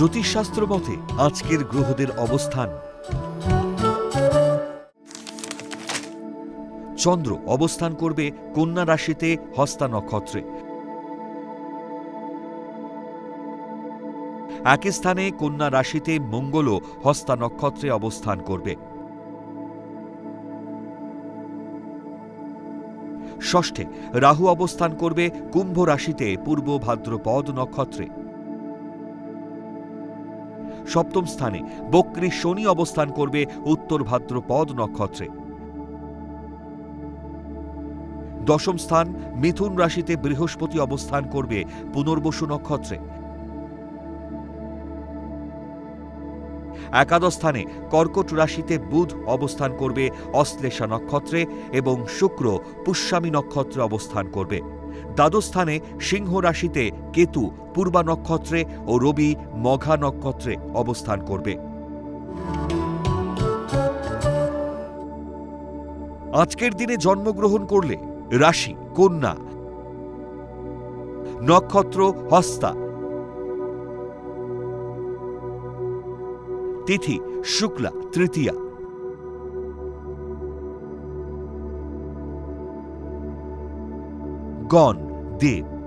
জ্যোতিষশাস্ত্র মতে আজকের গ্রহদের অবস্থান। চন্দ্র অবস্থান করবে কন্যা রাশিতে হস্তা নক্ষত্রে। একই স্থানে কন্যা রাশিতে মঙ্গলও হস্তা নক্ষত্রে অবস্থান করবে। ষষ্ঠে রাহু অবস্থান করবে কুম্ভ রাশিতে পূর্ব ভাদ্রপদ নক্ষত্রে। সপ্তম স্থানে বক্রী শনি অবস্থান করবে উত্তর ভাদ্রপদ নক্ষত্রে। দশম স্থান মিথুন রাশিতে বৃহস্পতি অবস্থান করবে পুনর্বসু নক্ষত্রে। একাদশ স্থানে কর্কট রাশিতে বুধ অবস্থান করবে অশ্লেষা নক্ষত্রে এবং শুক্র পুষ্যামী নক্ষত্রে অবস্থান করবে। দ্বাদশ স্থানে সিংহ রাশিতে কেতু, পূর্বা নক্ষত্রে ও রবি মঘা নক্ষত্রে অবস্থান করবে। আজকের দিনে জন্মগ্রহণ করলে রাশি, কন্যা, নক্ষত্র, হস্তা, তিথি, শুক্লা, তৃতীয়া Gone Deep.